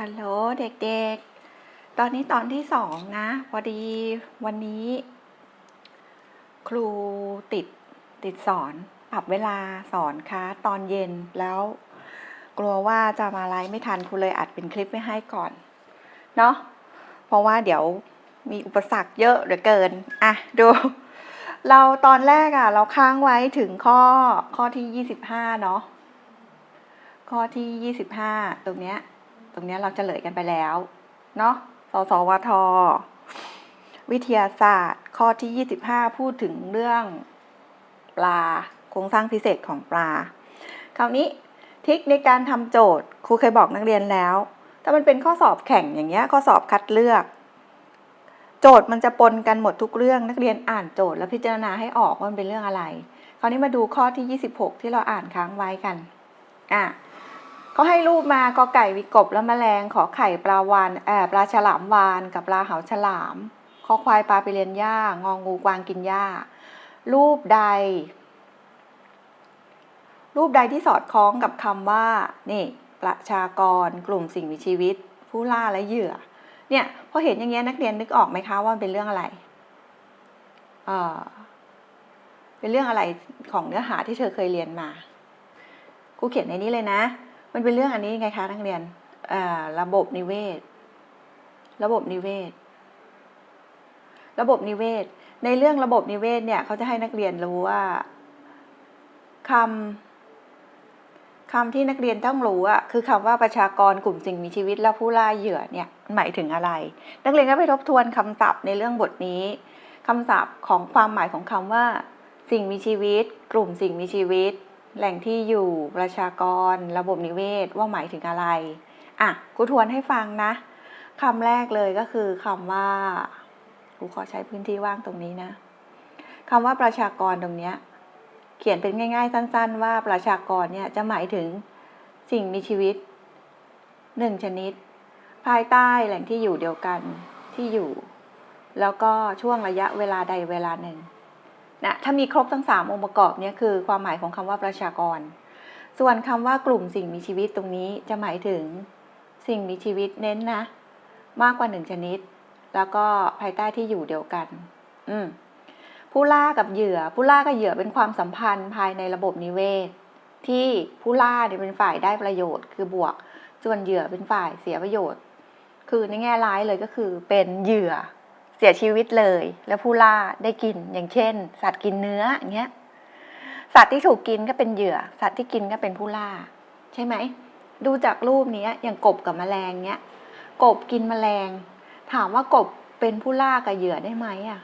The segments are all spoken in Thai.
ฮัลโหลเด็กๆ ตอนนี้ตอนที่สองนะ พอดีวันนี้ ครูติดติดสอนปรับเวลาสอนคะตอนเย็นแล้ว กลัวว่าจะมาไลฟ์ไม่ทันครูเลยอัดเป็นคลิปไว้ให้ก่อน เนาะเพราะว่าเดี๋ยวมีอุปสรรคเยอะเหลือเกิน อะ ดู เราตอนแรกอะ่ะ เราค้างไว้ถึงข้อข้อที่ยี่สิบห้าเนาะข้อที่ยี่สิบห้าตรงเนี้ย ตรงนี้เราจะเฉลยกันไปแล้วเนาะสสวท วิทยาศาสตร์ ข้อที่ 25 พูดถึงเรื่องปลาโครงสร้างพิเศษของปลา คราวนี้ทิคในการทำโจทย์ครูเคยบอกนักเรียนแล้ว ถ้ามันเป็นข้อสอบแข่งอย่างเงี้ยข้อสอบคัดเลือก โจทย์มันจะปนกันหมดทุกเรื่องนักเรียนอ่านโจทย์แล้วพิจารณาให้ออกว่ามันเป็นเรื่องอะไร คราวนี้มาดูข้อที่ 26 ที่เราอ่านค้างไว้กันอะ เขาให้รูปมากอไก่วิกบแล้วแมลง ขอไข่ปลาวานแอบปลาฉลามวานกับปลาเหาฉลามคอควายปลาไปเรียนหญ้างองูกวางกินหญ้า รูปใด รูปใดที่สอดคล้องกับคำว่า นี่ ประชากร กลุ่มสิ่งมีชีวิต ผู้ล่าและเหยื่อ เนี่ยพอเห็นอย่างเงี้ยนักเรียนนึกออกไหมคะว่าเป็นเรื่องอะไรเออเป็นเรื่องอะไรของเนื้อหาที่เธอเคยเรียนมาครูเขียนในนี้เลยนะ มันเป็นเรื่องอันนี้ไงคะนักเรียนระบบนิเวศ ระบบนิเวศ ระบบนิเวศ ในเรื่องระบบนิเวศเนี่ยเขาจะให้นักเรียนรู้ว่าคำคำที่นักเรียนต้องรู้อะคือคำว่าประชากรกลุ่มสิ่งมีชีวิตและผู้ล่าเหยื่อเนี่ยมันหมายถึงอะไร นักเรียนก็ไปทบทวนคำศัพท์ในเรื่องบทนี้คำศัพท์ของความหมายของคำว่า สิ่งมีชีวิต กลุ่มสิ่งมีชีวิต แหล่งที่อยู่ประชากร ระบบนิเวศว่าหมายถึงอะไร อะกูทวนให้ฟังนะคำแรกเลยก็คือคำว่ากูขอใช้พื้นที่ว่างตรงนี้นะคำว่าประชากรตรงเนี้ยเขียนเป็นง่าย ๆ สั้น ๆ ว่าประชากรเนี่ยจะหมายถึงสิ่งมีชีวิตหนึ่งชนิด ภายใต้แหล่งที่อยู่เดียวกันที่อยู่ แล้วก็ช่วงระยะเวลาใดเวลาหนึ่ง นะถ้ามีครบทั้ง 3 องค์ประกอบเนี่ยคือความหมายของคำว่าประชากร ส่วนคำว่ากลุ่มสิ่งมีชีวิตตรงนี้จะหมายถึงสิ่งมีชีวิตเน้นนะ มากกว่าหนึ่งชนิด แล้วก็ภายใต้ที่อยู่เดียวกัน อืมผู้ล่ากับเหยื่อ ผู้ล่ากับเหยื่อเป็นความสัมพันธ์ภายในระบบนิเวศ ที่ผู้ล่าเนี่ยเป็นฝ่ายได้ประโยชน์ คือบวก ส่วนเหยื่อเป็นฝ่ายเสียประโยชน์ คือในแง่ร้ายเลยก็คือเป็นเหยื่อ เสียชีวิตเลย แล้วผู้ล่าได้กินอย่างเช่น สัตว์กินเนื้ออย่างเงี้ยสัตว์ที่ถูกกินก็เป็นเหยื่อ สัตว์ที่กินก็เป็นผู้ล่า ใช่ไหม ดูจากรูปนี้อย่างกบกับแมลงเนี้ย กบกินแมลง ถามว่ากบเป็นผู้ล่ากับเหยื่อได้ไหมอะ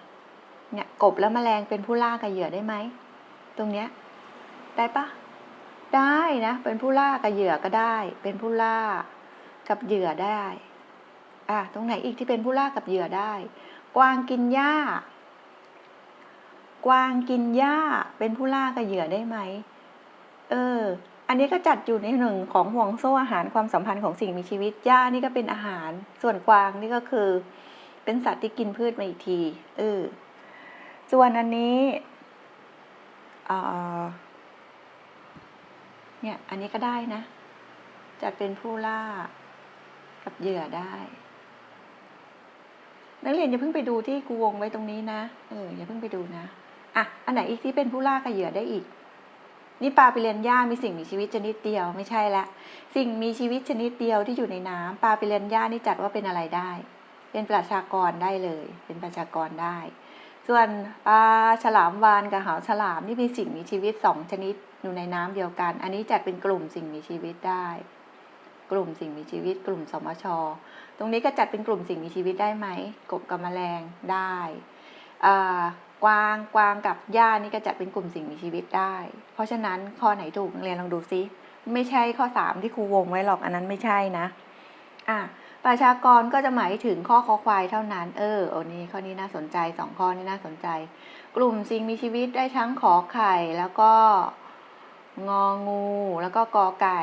เนี่ยกบแล้วแมลงเป็นผู้ล่ากับเหยื่อได้ไหมตรงเนี้ย ได้ปะได้นะ เป็นผู้ล่ากับเหยื่อก็ได้ เป็นผู้ล่ากับเหยื่อได้ อะตรงไหนอีกที่เป็นผู้ล่ากับเหยื่อได้ กวางกินหญ้า กวางกินหญ้าเป็นผู้ล่ากับเหยื่อได้ไหม เออ อันนี้ก็จัดอยู่ในหนึ่งของห่วงโซ่อาหารความสัมพันธ์ของสิ่งมีชีวิต หญ้านี่ก็เป็นอาหาร ส่วนกวางนี่ก็คือ เป็นสัตว์ที่กินพืชมาอีกที เออ ส่วนอันนี้เออเนี่ย อันนี้ก็ได้นะ จัดเป็นผู้ล่ากับเหยื่อได้ นักเรียนอย่าเพิ่งไปดูที่กูวงไว้ตรงนี้นะ เอออย่าเพิ่งไปดูนะ อะ อันไหนอีกที่เป็นผู้ล่ากับเหยื่อได้อีก นี่ปลาไปเรียนหญ้ามีสิ่งมีชีวิตชนิดเดียวไม่ใช่ละ สิ่งมีชีวิตชนิดเดียวที่อยู่ในน้ำปลาไปเรียนหญ้านี่จัดว่าเป็นอะไรได้ เป็นประชากรได้เลย เป็นประชากรได้ ส่วนปลาฉลามวานกับหาวฉลามนี่มีสิ่งมีชีวิตสองชนิดอยู่ในน้ำเดียวกัน อันนี้จัดเป็นกลุ่มสิ่งมีชีวิตได้ กลุ่มสิ่งมีชีวิต กลุ่มสมช ตรงนี้ก็จัดเป็นกลุ่มสิ่งมีชีวิตได้ไหมกบกับแมลงได้กวางกวางกับหญ้านี่ก็จัดเป็นกลุ่มสิ่งมีชีวิตได้ เพราะฉะนั้นข้อไหนถูกนักเรียนลองดูซิไม่ใช่ข้อสามที่ครูวงไว้หรอกอันนั้นไม่ใช่นะอะประชากรก็จะหมายถึงข้อคอควายเท่านั้น เออโอ้นี้ข้อนี้น่าสนใจสองข้อนี้น่าสนใจ กลุ่มสิ่งมีชีวิตได้ทั้งขอไข่แล้วก็งองูแล้วก็กอไก่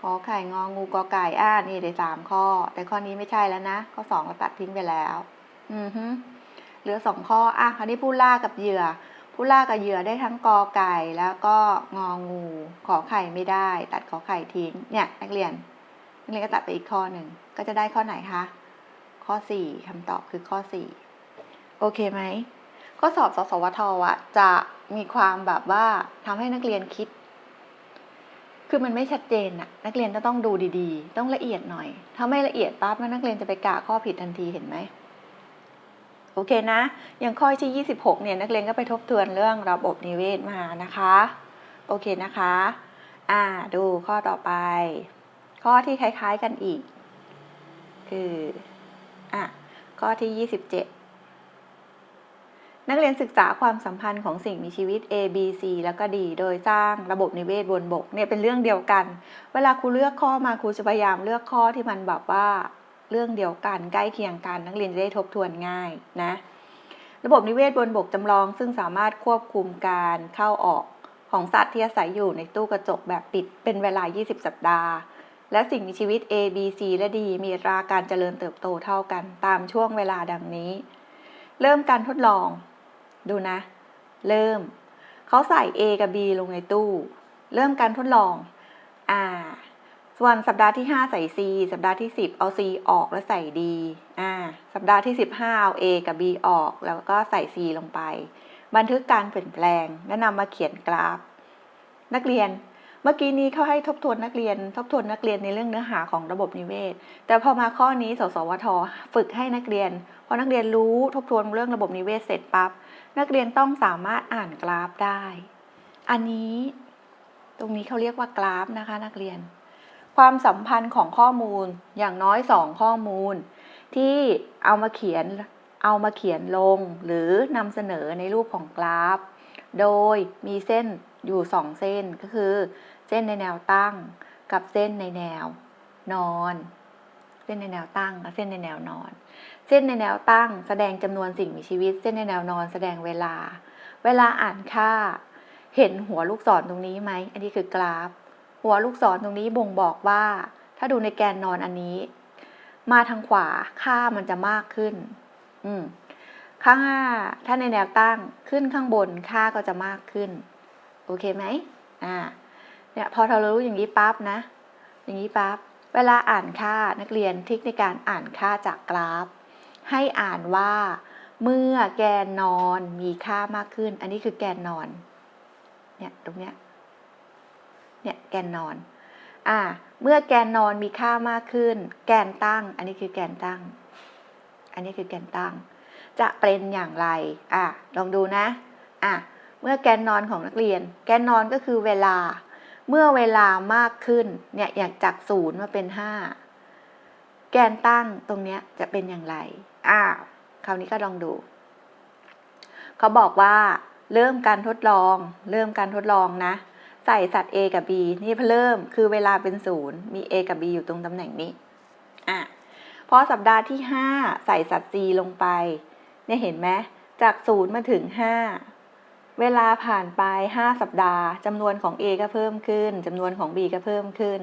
ขอไข่งองูกอไก่อ่านี่ได้สามข้อ แต่ข้อนี้ไม่ใช่แล้วนะ ข้อสองเราตัดทิ้งไปแล้ว อือฮึเหลือสองข้ออะคราวนี้ผู้ล่ากับเหยื่อ ผู้ล่ากับเหยื่อได้ทั้งกอไก่แล้วก็งองู ขอไข่ไม่ได้ ตัดขอไข่ทิ้งเนี่ยนักเรียนนักเรียนก็ตัดไปอีกข้อหนึ่งก็จะได้ข้อไหนคะข้อสี่คำตอบคือข้อสี่โอเคไหมข้อสอบสสวทอะจะมีความแบบว่าทำให้นักเรียนคิด คือมันไม่ชัดเจนอะนักเรียนก็ต้องดูดีๆ ต้องละเอียดหน่อย ถ้าไม่ละเอียดปั๊บนักเรียนจะไปกะข้อผิดทันทีเห็นไหมโอเคนะ อย่างข้อที่ 26 เนี่ยนักเรียนก็ไปทบทวนเรื่องระบบนิเวศมานะคะ โอเคนะคะ อ่าดูข้อต่อไป ข้อที่คล้ายๆกันอีก คือ อะ ข้อที่ 27 นักเรียนศึกษาความสัมพันธ์ของสิ่งมีชีวิต A B C แล้วก็ D โดยสร้างระบบนิเวศบนบกเนี่ยเป็นเรื่องเดียวกัน เวลาครูเลือกข้อมาครูจะพยายามเลือกข้อที่มันแบบว่าเรื่องเดียวกันใกล้เคียงกัน นักเรียนจะได้ทบทวนง่ายนะ ระบบนิเวศบนบกจำลอง ซึ่งสามารถควบคุมการเข้าออกของสัตว์ที่อาศัยอยู่ในตู้กระจกแบบปิดเป็นเวลา 20 สัปดาห์ และสิ่งมีชีวิต A B C และ D มีอัตราการเจริญเติบโตเท่ากัน ตามช่วงเวลาดังนี้ เริ่มการทดลอง ดูนะ เริ่ม เขาใส่ A กับ B ลงในตู้ เริ่มการทดลอง อ่า ส่วนสัปดาห์ที่ 5 ใส่ C สัปดาห์ที่ 10 เอา C ออกแล้วใส่ D อ่า สัปดาห์ที่ 15 เอา A กับ B ออกแล้วก็ใส่ C ลงไป บันทึกการเปลี่ยนแปลง และนำมาเขียนกราฟ นักเรียนเมื่อกี้นี้เขาให้ทบทวนนักเรียน ทบทวนนักเรียนในเรื่องเนื้อหาของระบบนิเวศ แต่พอมาข้อนี้ สสวท ฝึกให้นักเรียน พอนักเรียนรู้ทบทวนเรื่องระบบนิเวศเสร็จปั๊บ นักเรียนต้องสามารถอ่านกราฟได้ อันนี้ตรงนี้เขาเรียกว่ากราฟนะคะ นักเรียน ความสัมพันธ์ของข้อมูลอย่างน้อยสองข้อมูล ที่เอามาเขียนเอามาเขียนลง หรือนำเสนอในรูปของกราฟ โดยมีเส้นอยู่สองเส้นก็คือ เส้นในแนวตั้งกับเส้นในแนวนอน เส้นในแนวตั้งกับเส้นในแนวนอน เส้นในแนวตั้ง แสดงจำนวนสิ่งมีชีวิต เส้นในแนวนอนแสดงเวลา เวลาอ่านค่า เห็นหัวลูกศรตรงนี้ไหม อันนี้คือกราฟ หัวลูกศรตรงนี้บ่งบอกว่า ถ้าดูในแกนนอนอันนี้ มาทางขวาค่ามันจะมากขึ้น อืมข้างหน้าถ้าในแนวตั้งขึ้นข้างบนค่าก็จะมากขึ้น โอเคไหมอ่าเนี่ยพอเรารู้อย่างนี้ปั๊บนะ อย่างนี้ปั๊บเวลาอ่านค่านักเรียนทิคในการอ่านค่าจากกราฟ ให้อ่านว่า เมื่อแกนนอนมีค่ามากขึ้น อันนี้คือแกนนอน เนี่ยตรงเนี้ย เนี่ยแกนนอน อ่า เมื่อแกนนอนมีค่ามากขึ้น แกนตั้ง อันนี้คือแกนตั้ง อันนี้คือแกนตั้ง จะเป็นอย่างไร อะลองดูนะ อะเมื่อแกนนอนของนักเรียน แกนนอนก็คือเวลา เมื่อเวลามากขึ้น เนี่ย อยากจากศูนย์มาเป็นห้า แกนตั้งตรงเนี้ยจะเป็นอย่างไร อ่า คราวนี้ก็ลองดู เขาบอกว่าเริ่มการทดลอง เริ่มการทดลองนะ ใส่สัตว์ A กับ B นี่เริ่มคือเวลาเป็นศูนย์มี A กับ B อยู่ตรงตำแหน่งนี้ อะพอสัปดาห์ที่ 5 ใส่สัตว์ C ลงไป เนี่ยเห็นไหมจากศูนย์มาถึง 5 เวลาผ่านไป 5 สัปดาห์จำนวนของ A ก็เพิ่มขึ้นจำนวนของ B ก็เพิ่มขึ้น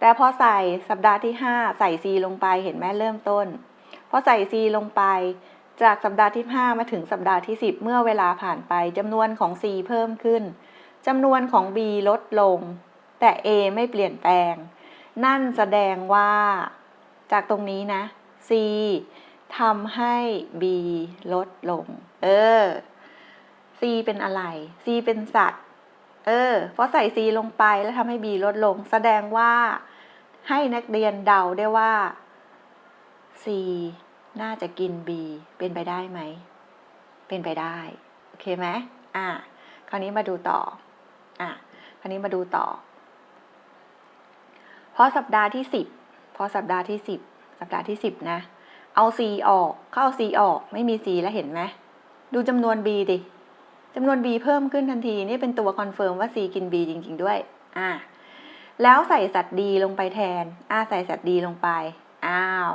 แต่พอใส่สัปดาห์ที่ 5 ใส่ C ลงไปเห็นไหมเริ่มต้น พอใส่ C ลงไปจากสัปดาห์ที่ 5 มาถึงสัปดาห์ที่ 10 เมื่อเวลาผ่านไปจำนวนของ C เพิ่มขึ้นจำนวนของ B ลดลง แต่ A ไม่เปลี่ยนแปลง นั่นแสดงว่า จากตรงนี้นะ C ทำให้ B ลดลง เออ C เป็นอะไร C เป็นสัตว์ เออเพราะใส่ C ลงไปแล้วทำให้ B ลดลง แสดงว่าให้นักเรียนเดาได้ว่า C น่าจะกิน B เป็นไปได้ไหม เป็นไปได้ โอเคไหมอะคราวนี้มาดูต่ออะคราวนี้มาดูต่อพอสัปดาห์ที่สิบพอสัปดาห์ที่สิบสัปดาห์ที่สิบนะ เอา C ออกเข้า C ออกไม่มี C แล้วเห็นไหมดูจำนวน B ดิจำนวน B เพิ่มขึ้นทันที นี่เป็นตัวคอนเฟิร์มว่า C กิน B จริง ๆ ด้วย อะแล้วใส่สัตว์ D ลงไปแทน อะใส่สัตว์ D ลงไป อ้าว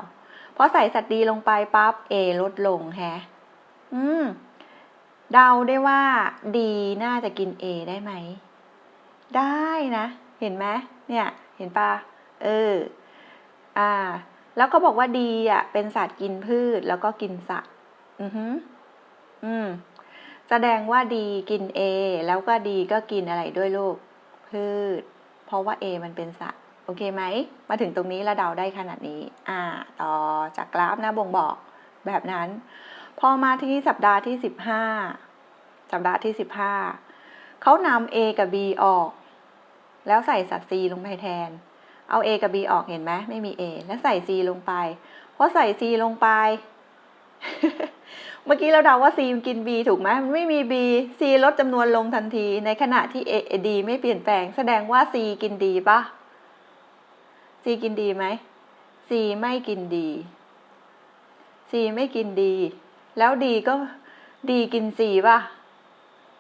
พอใส่สัตว์ D ลงไปปั๊บ A ลดลงแฮะ อืม เดาได้ว่า D น่าจะกิน A ได้ไหม ได้นะ เห็นไหมเนี่ย เห็นปะเออ อ่า แล้วก็บอกว่าดีอะ เป็นสัตว์กินพืชแล้วก็กินสัตว์ อือฮึอืม แสดงว่าดีกิน A แล้วก็ดีก็กินอะไรด้วยลูก พืช เพราะว่า A มันเป็นสัตว์ โอเคไหม มาถึงตรงนี้ราเดาได้ขนาดนี้ อ่า ต่อจากกราฟนะบ่งบอกแบบนั้น พอมาที่สัปดาห์ที่สิบห้าสัปดาห์ที่สิบห้าเขานำ A กับ B ออก แล้วใส่สัตว์ C ลงไปแทน เอา A กับ B ออกเห็นไหมไม่มี A แล้วใส่ C ลงไปพอใส่ C ลงไป เมื่อกี้เราเดาว่า C กิน B ถูกไหมมันไม่มี B C ลดจำนวนลงทันที ในขณะที่ A D ไม่เปลี่ยนแปลง แสดงว่า C กิน D ปะ C กิน D ไหม C ไม่กิน D C ไม่กิน D แล้ว D ก็ D กิน C ป่ะ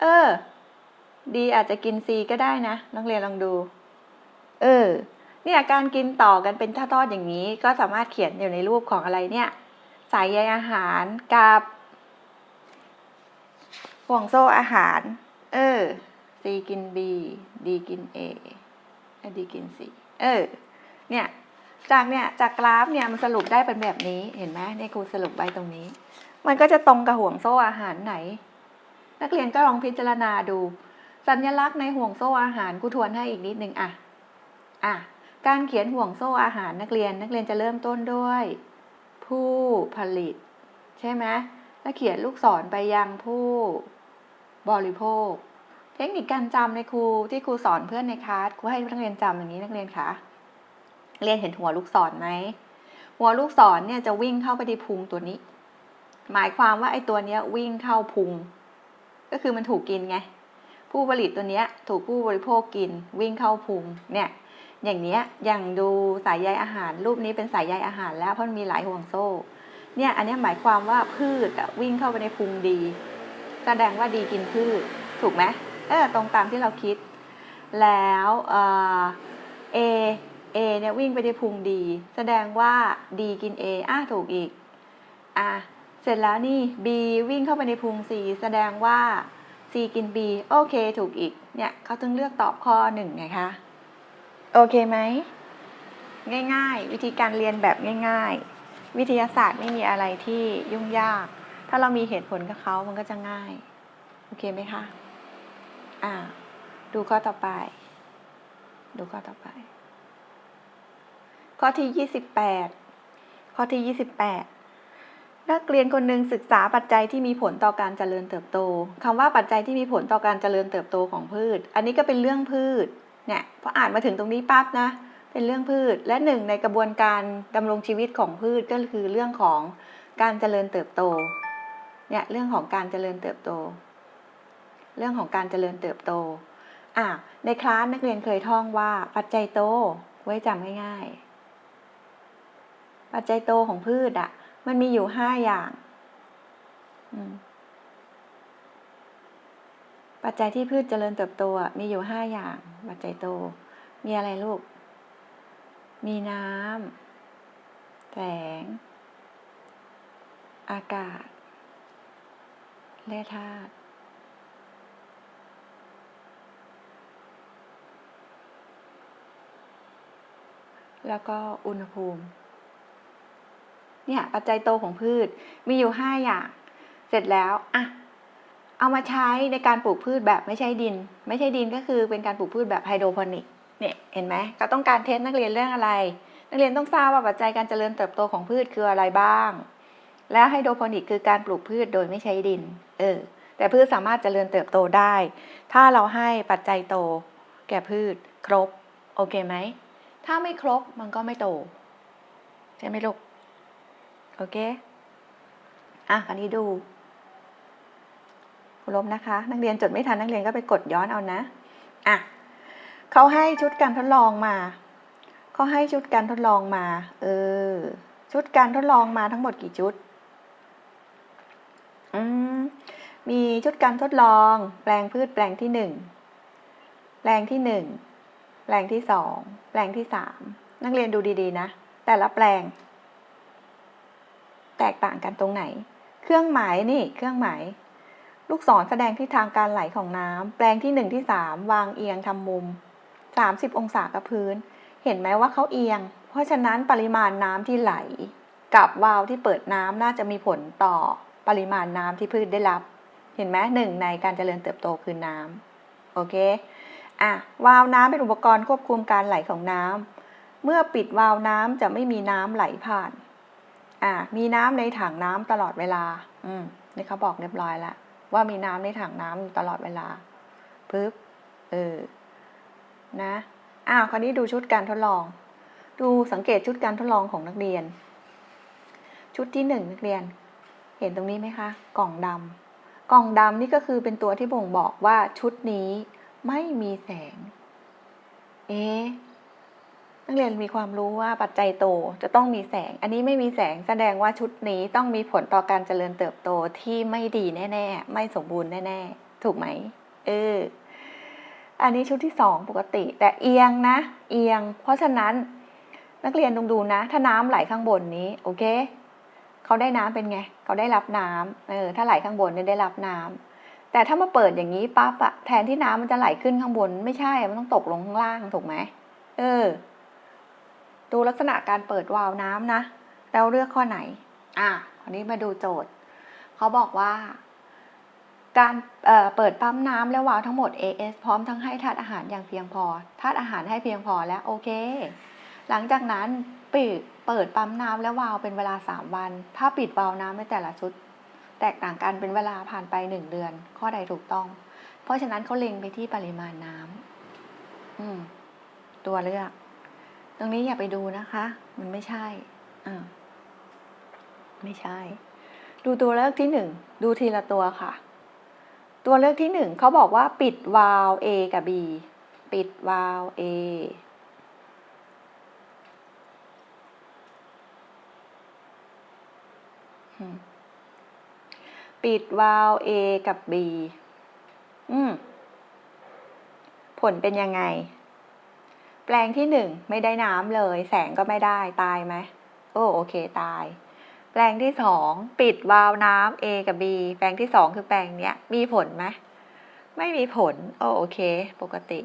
เออ D อาจจะกิน C ก็ได้นะนักเรียนลองดู เออ เนี่ยการกินต่อกันเป็นทอดอย่างนี้ ก็สามารถเขียนอยู่ในรูปของอะไรเนี่ย สายใยอาหารกับห่วงโซ่อาหาร เออ C กิน B D กิน A และ D กิน C เออ เนี่ย จากเนี่ยจากกราฟเนี่ยมันสรุปได้เป็นแบบนี้เห็นไหมเนี่ยครูสรุปไว้ตรงนี้ มันก็จะตรงกับห่วงโซ่อาหารไหน นักเรียนก็ลองพิจารณาดู สัญลักษณ์ในห่วงโซ่อาหารครูทวนให้อีกนิดนึงอะอะการเขียนห่วงโซ่อาหารนักเรียนนักเรียนจะเริ่มต้นด้วย ผู้ผลิต ใช่ไหมแล้วเขียนลูกศรไปยังผู้บริโภค เทคนิคการจำในครูที่ครูสอนเพื่อนในคลาสครูให้นักเรียนจำอย่างนี้นักเรียนคะ เรียนเห็นหัวลูกศรไหมหัวลูกศรเนี่ยจะวิ่งเข้าไปที่พุงตัวนี้ หมายความว่าไอ้ตัวเนี้ยวิ่งเข้าพุง ก็คือมันถูกกินไง ผู้ผลิตตัวเนี้ยถูกผู้บริโภคกิน วิ่งเข้าพุงเนี่ยอย่างเนี้ยอย่างดูสายใยอาหารรูปนี้เป็นสายใยอาหารแล้วเพราะมันมีหลายห่วงโซ่ เนี่ยอันนี้หมายความว่าพืชวิ่งเข้าไปในพุงดี แสดงว่าดีกินพืชถูกไหมเออตรงตามที่เราคิด แล้วเอ่อ A เนี่ยวิ่งไปในพุงดีแสดงว่า D กิน A อะถูกอีกอะเสร็จแล้วนี่ B วิ่งเข้าไปในพุง C แสดงว่า C กิน B โอเคถูกอีก เนี่ยเขาจึงเลือกตอบข้อหนึ่งไงคะ โอเคไหม ง่ายๆ วิธีการเรียนแบบง่าย ๆ วิทยาศาสตร์ไม่มีอะไรที่ยุ่งยาก ถ้าเรามีเหตุผลกับเขามันก็จะง่าย โอเคไหมคะ อ่า ดูข้อต่อไป ดูข้อต่อไป ข้อที่ยี่สิบแปดข้อที่ยี่สิบแปดนักเรียนคนหนึ่งศึกษาปัจจัยที่มีผลต่อการเจริญเติบโตคำว่าปัจจัยที่มีผลต่อการเจริญเติบโตของพืช อันนี้ก็เป็นเรื่องพืช เนี่ยพออ่านมาถึงตรงนี้ปั๊บนะ เป็นเรื่องพืช และหนึ่งในกระบวนการดำรงชีวิตของพืชก็คือเรื่องของการเจริญเติบโต เนี่ยเรื่องของการเจริญเติบโต เรื่องของการเจริญเติบโตอะในคลาสนักเรียนเคยท่องว่าปัจจัยโตไว้จำง่ายๆ ปัจจัยโตของพืชอะ มันมีอยู่ห้าอย่างปัจจัยที่พืชเจริญเติบโตมีอยู่ห้าอย่าง ปัจจัยโต มีอะไรลูก มีน้ำแสง อากาศ แร่ธาตุแล้วก็อุณหภูมิ เนี่ยปัจจัยโตของพืชมีอยู่ห้าอย่าง เสร็จแล้วอะเอามาใช้ในการปลูกพืชแบบไม่ใช่ดิน ไม่ใช่ดินก็คือเป็นการปลูกพืชแบบไฮโดรโปนิกเนี่ยเห็นไหมก็ต้องการเทสนักเรียนเรื่องอะไร นักเรียนต้องทราบว่าปัจจัยการเจริญเติบโตของพืชคืออะไรบ้าง แล้วไฮโดรโปนิกคือการปลูกพืชโดยไม่ใช้ดินเออแต่พืชสามารถเจริญเติบโตได้ ถ้าเราให้ปัจจัยโต แก่พืชครบ โอเคไหม ถ้าไม่ครบมันก็ไม่โต ใช่ไหมลูก โอเค อะคราวนี้ดูลบนะคะ นักเรียนจดไม่ทันนักเรียนก็ไปกดย้อนเอานะ อะเขาให้ชุดการทดลองมาเขาให้ชุดการทดลองมา เออ ชุดการทดลองมาทั้งหมดกี่ชุด อืม มีชุดการทดลอง แปลงพืชแปลงที่หนึ่ง แปลงที่หนึ่ง แปลงที่สอง แปลงที่สาม นักเรียนดูดีๆนะ แต่ละแปลง แตกต่างกันตรงไหน เครื่องหมายนี่เครื่องหมาย ลูกศรแสดงทิศทางการไหลของน้ำแปลงที่หนึ่งที่สามวางเอียงทำมุมสามสิบองศากับพื้น เห็นไหมว่าเขาเอียง เพราะฉะนั้นปริมาณน้ำที่ไหล กับวาล์วที่เปิดน้ำน่าจะมีผลต่อปริมาณน้ำที่พืชได้รับ เห็นไหมหนึ่งในการเจริญเติบโตคือน้ำโอเคอะวาล์วน้ำเป็นอุปกรณ์ควบคุมการไหลของน้เมื่อปิดวาล์วน้ำจะไม่มีน้ำไหลผ่าน อ่ามีน้ำในถังน้ำตลอดเวลา อืมนี่เขาบอกเรียบร้อยแล้วว่ามีน้ำในถังน้ำอยู่ตลอดเวลาปึ๊บเออนะอ้าวคราวนี้ดูชุดการทดลอง ดูสังเกตชุดการทดลองของนักเรียน ชุดที่หนึ่งนักเรียน เห็นตรงนี้ไหมคะ กล่องดำกล่องดำนี่ก็คือเป็นตัวที่บ่งบอกว่าชุดนี้ไม่มีแสง เอ๊ะ นักเรียนมีความรู้ว่าปัจจัยโตจะต้องมีแสง อันนี้ไม่มีแสงแสดงว่าชุดนี้ต้องมีผลต่อการเจริญเติบโตที่ไม่ดีแน่ ๆ ไม่สมบูรณ์แน่ ๆ ถูกไหมเอออันนี้ชุดที่สองปกติ แต่เอียงนะ เอียง เพราะฉะนั้นนักเรียนต้องดูนะ ถ้าน้ำไหลข้างบนนี้โอเคเขาได้น้ำเป็นไงเขาได้รับน้ำเออถ้าไหลข้างบนเนี่ยได้รับน้ำแต่ถ้ามาเปิดอย่างนี้ปั๊บอะแทนที่น้ำมันจะไหลขึ้นข้างบน ไม่ใช่มันต้องตกลงข้างล่างถูกไหมเออ ดูลักษณะการเปิดวาล์วน้ำนะ แล้วเลือกข้อไหน อะอันนี้มาดูโจทย์ เขาบอกว่า การเเปิดปั๊มน้ำและวาล์วทั้งหมด AS พร้อมทั้งให้ธาตุอาหารอย่างเพียงพอธาตุอาหารให้เพียงพอแล้วโอเค หลังจากนั้นปิดเปิดปั๊มน้ำและวาล์วเป็นเวลา 3 วัน ถ้าปิดวาล์วน้ำในแต่ละชุด แตกต่างกันเป็นเวลาผ่านไป 1 เดือน ข้อใดถูกต้อง เพราะฉะนั้นเขาเล็งไปที่ปริมาณน้ำตัวเลือก ตรงนี้อย่าไปดูนะคะ มันไม่ใช่อ่าไม่ใช่ ดูตัวเลือกที่หนึ่งดูทีละตัวค่ะ ตัวเลือกที่หนึ่งเขาบอกว่าปิดวาล์ว A กับ B ปิดวาล์ว A อืมปิดวาล์ว A กับ B อืม ผลเป็นยังไง แปลงที่หนึ่งไม่ได้น้ำเลย แสงก็ไม่ได้ตายไหมโอ้โอเคตาย แปลงที่สองปิดวาล์วน้ำ A กับ B แปลงที่สองคือแปลงเนี้ยมีผลไหมไม่มีผลโอ้โอเค ปกติ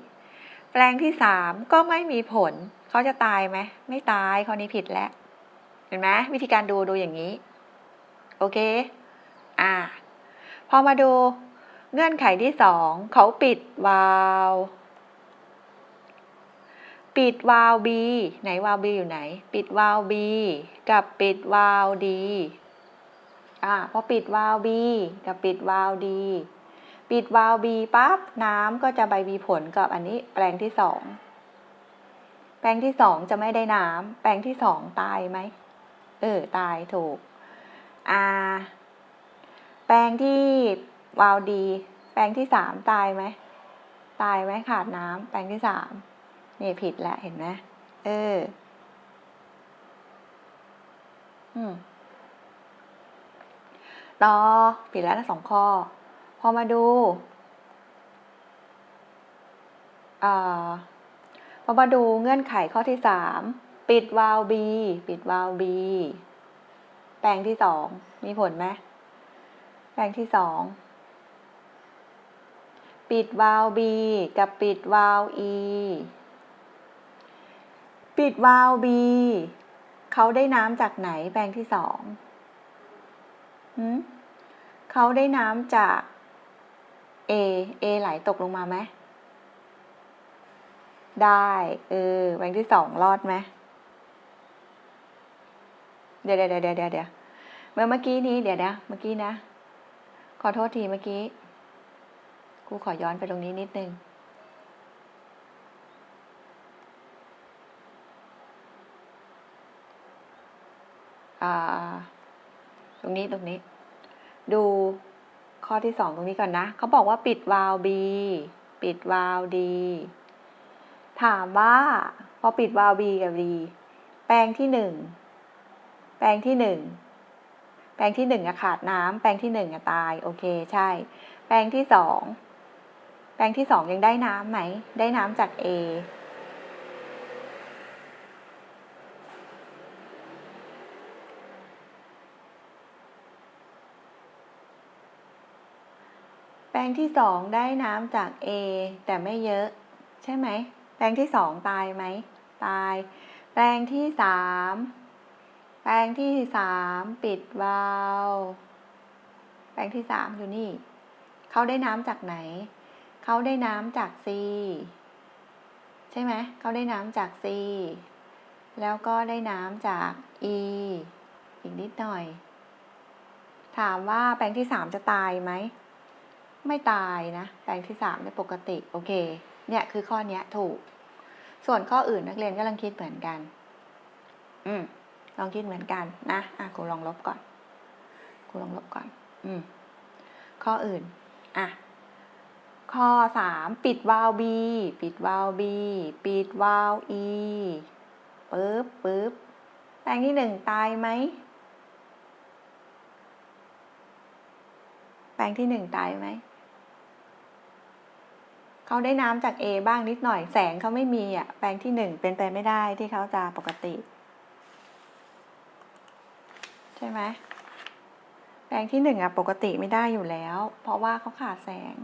แปลงที่สามก็ไม่มีผลเขาจะตายไหมไม่ตายข้อนี้ผิดแล้ว เห็นไหมวิธีการดูดูอย่างนี้ โอเค อ่า พอมาดูเงื่อนไขที่สองเขาปิดวาล์ว ปิดวาล์ว B ไหนวาล์ว B อยู่ไหน ปิดวาล์ว B กับปิดวาล์ว D อ่าพอปิดวาล์ว B กับปิดวาล์ว D ปิดวาล์ว B ปั๊บน้ำก็จะไปมีผลกับอันนี้แปลงที่สองแปลงที่สองจะไม่ได้น้ำแปลงที่สองตายไหมเออตายถูกอ่าแปลงที่วาล์ว D แปลงที่สามตายไหมตายไหมขาดน้ำแปลงที่สาม นี่ผิดแล้วเห็นไหมเออ อืมต่อผิดแล้วนะสองข้อ พอมาดูอ่าพอมาดูเงื่อนไขข้อที่สามปิดวาล์ว B ปิดวาล์ว B แปลงที่สองมีผลไหมแปลงที่สองปิดวาล์ว B กับปิดวาล์ว E ปิดวาล์ว B เขาได้น้ำจากไหนแปลงที่สองเขาได้น้ำจาก A A ไหลตกลงมาไหม ได้ เออ แปลงที่สองรอดไหม เดี๋ยวเดี๋ยวเดี๋ยวเดี๋ยวเดี๋ยวเมื่อเมื่อกี้นี้เดี๋ยวนะ เมื่อกี้นะ ขอโทษทีเมื่อกี้ กูขอย้อนไปตรงนี้นิดนึง ตรงนี้ตรงนี้ ดูข้อที่สองตรงนี้ก่อนนะเขาบอกว่าปิดวาล์ว B ปิดวาล์ว D ถามว่าพอปิดวาล์ว B กับ D แปลงที่หนึ่งแปลงที่หนึ่งแปลงที่หนึ่งอะขาดน้ำแปลงที่หนึ่งอะตาย โอเคใช่ แปลงที่สองแปลงที่สองยังได้น้ำไหม ได้น้ำจาก A งที่สองได้น้ำจาก A แต่ไม่เยอะ ใช่ไหม แปลงที่สองตายไหม ตาย แปลงที่สามแปลงที่สามปิดวาล์วแปลงที่สามอยู่นี่ เขาได้น้ำจากไหน เขาได้น้ำจาก C ใช่ไหม เขาได้น้ำจาก C แล้วก็ได้น้ำจาก e อีกนิดหน่อย ถามว่าแปลงที่สามจะตายไหม ไม่ตายนะแปลงที่สามเนี่ยปกติโอเค เนี่ยคือข้อเนี้ยถูก ส่วนข้ออื่นนักเรียนก็ลองคิดเหมือนกัน อืมลองคิดเหมือนกันนะอะครูลองลบก่อนครูลองลบก่อน อืมข้ออื่นอะข้อสามปิดวาล์ว B ปิดวาล์ว B ปิดวาล์ว E ปึ๊บปึ๊บแปลงที่หนึ่งตายไหมแปลงที่หนึ่งตายไหม เขาได้น้ำจาก A บ้างนิดหน่อยแสงเขาไม่มีอะแปลงที่หนึ่งเป็นไปไม่ได้ที่เขาจะปกติ ใช่ไหมแปลงที่หนึ่งอะปกติไม่ได้อยู่แล้ว เพราะว่าเขาขาดแสง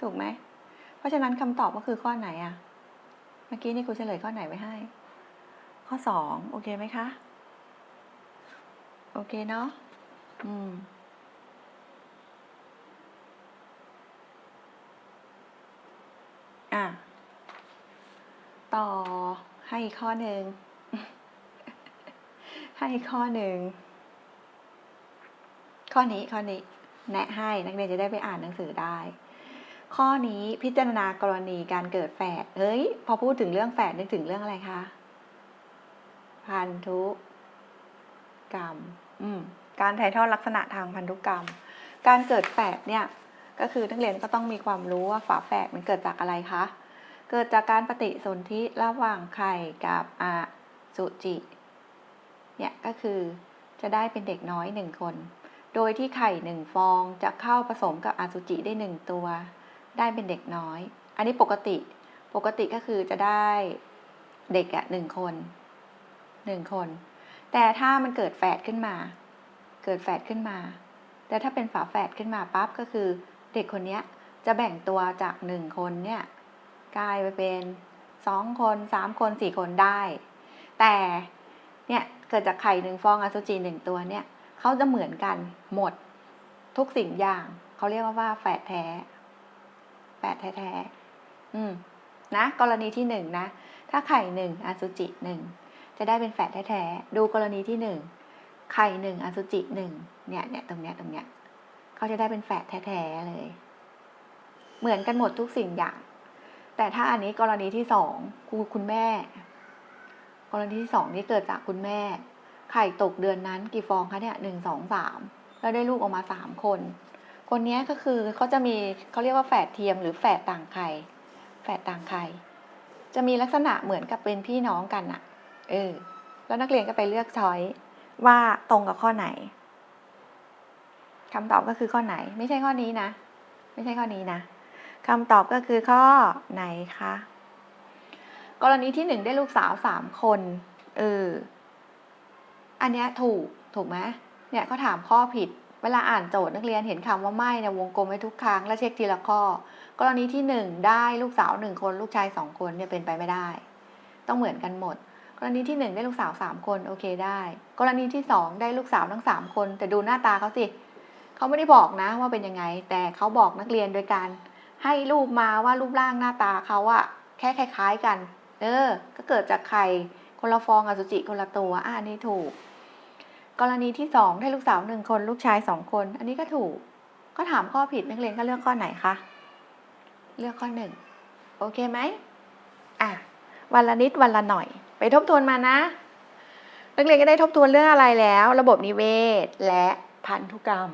ถูกไหม เพราะฉะนั้นคำตอบก็คือข้อไหนอะ เมื่อกี้นี่ครูเฉลยข้อไหนไว้ให้ ข้อสองโอเคไหมคะ โอเคเนาะอืม อะ ต่อให้อีกข้อหนึ่ง ให้อีกข้อหนึ่ง ข้อนี้ข้อนี้ แนะให้นักเรียนจะได้ไปอ่านหนังสือได้ ข้อนี้พิจารณากรณีการเกิดแฝดเฮ้ย พอพูดถึงเรื่องแฝดนึกถึงเรื่องอะไรคะ พันธุกรรม อืม การถ่ายทอดลักษณะทางพันธุกรรม การเกิดแฝดเนี่ย ก็คือนักเรียนก็ต้องมีความรู้ว่าฝาแฝดมันเกิดจากอะไรคะ เกิดจากการปฏิสนธิระหว่างไข่กับอสุจิเนี่ยก็คือจะได้เป็นเด็กน้อยหนึ่งคน โดยที่ไข่หนึ่งฟองจะเข้าผสมกับอสุจิได้หนึ่งตัว ได้เป็นเด็กน้อย อันนี้ปกติปกติก็คือจะได้เด็กอะหนึ่งคนหนึ่งคน แต่ถ้ามันเกิดแฝดขึ้นมา เกิดแฝดขึ้นมา แต่ถ้าเป็นฝาแฝดขึ้นมาปั๊บก็คือ เด็กคนเนี้ยจะแบ่งตัวจากหนึ่งคนเนี่ยกลายไปเป็นสองคนสามคนสี่คนได้ แต่เนี่ยเกิดจากไข่หนึ่งฟองอสุจิหนึ่งตัวเนี่ยเขาจะเหมือนกันหมดทุกสิ่งอย่างเขาเรียกว่าว่าแฝดแท้แฝดแท้ๆอืมนะกรณีที่หนึ่งนะ ถ้าไข่หนึ่งอสุจิหนึ่งจะได้เป็นแฝดแท้ๆดูกรณีที่หนึ่งไข่หนึ่งอสุจิหนึ่งเนี่ยเนี่ยตรงเนี้ยตรงเนี้ย เขาจะได้เป็นแฝดแท้ๆเลย เหมือนกันหมดทุกสิ่งอย่าง แต่ถ้าอันนี้กรณีที่สองคุณคุณแม่ กรณีที่สองนี่เกิดจากคุณแม่ ไข่ตกเดือนนั้นกี่ฟองคะเนี่ยหนึ่งสองสามแล้วได้ลูกออกมาสามคน คนนี้ก็คือเขาจะมีเขาเรียกว่าแฝดเทียมหรือแฝดต่างไข่ แฝดต่างไข่ จะมีลักษณะเหมือนกับเป็นพี่น้องกันอะเออ แล้วนักเรียนก็ไปเลือกช้อยว่าตรงกับข้อไหน คำตอบก็คือข้อไหน ไม่ใช่ข้อนี้นะ ไม่ใช่ข้อนี้นะคำตอบก็คือข้อไหนคะ กรณีที่หนึ่งได้ลูกสาวสามคนเอออันเนี้ยถูกถูกไหมเนี่ยเขาถามข้อผิด เวลาอ่านโจทย์นักเรียนเห็นคำว่าไม่เนี่ยวงกลมไว้ทุกครั้งแล้วเช็คทีละข้อ กรณีที่หนึ่งได้ลูกสาวหนึ่งคนลูกชายสองคนเนี่ยเป็นไปไม่ได้ ต้องเหมือนกันหมด กรณีที่หนึ่งได้ลูกสาวสามคนโอเคได้ กรณีที่สองได้ลูกสาวทั้งสามคน แต่ดูหน้าตาเขาสิ เขาไม่ได้บอกนะว่าเป็นยังไง แต่เขาบอกนักเรียนโดยการ ให้รูปมาว่ารูปร่างหน้าตาเขาอะแค่คล้ายๆกัน เออ ก็เกิดจากไข่คนละฟองอสุจิคนละตัวอะอันนี้ถูก กรณีที่สองได้ลูกสาวหนึ่งคนลูกชายสองคน อันนี้ก็ถูก ก็ถามข้อผิดนักเรียนก็เลือกข้อไหนคะเลือกข้อหนึ่งโอเคไหมอะวันละนิดวันละหน่อย ไปทบทวนมานะ นักเรียนก็ได้ทบทวนเรื่องอะไรแล้ว ระบบนิเวศและพันธุกรรม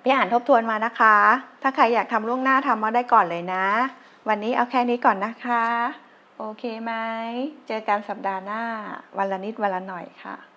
ไปอ่านทบทวนมานะคะ ถ้าใครอยากทำล่วงหน้าทำมาได้ก่อนเลยนะ วันนี้เอาแค่นี้ก่อนนะคะ โอเคไหม เจอกันสัปดาห์หน้า วันละนิดวันละหน่อยค่ะ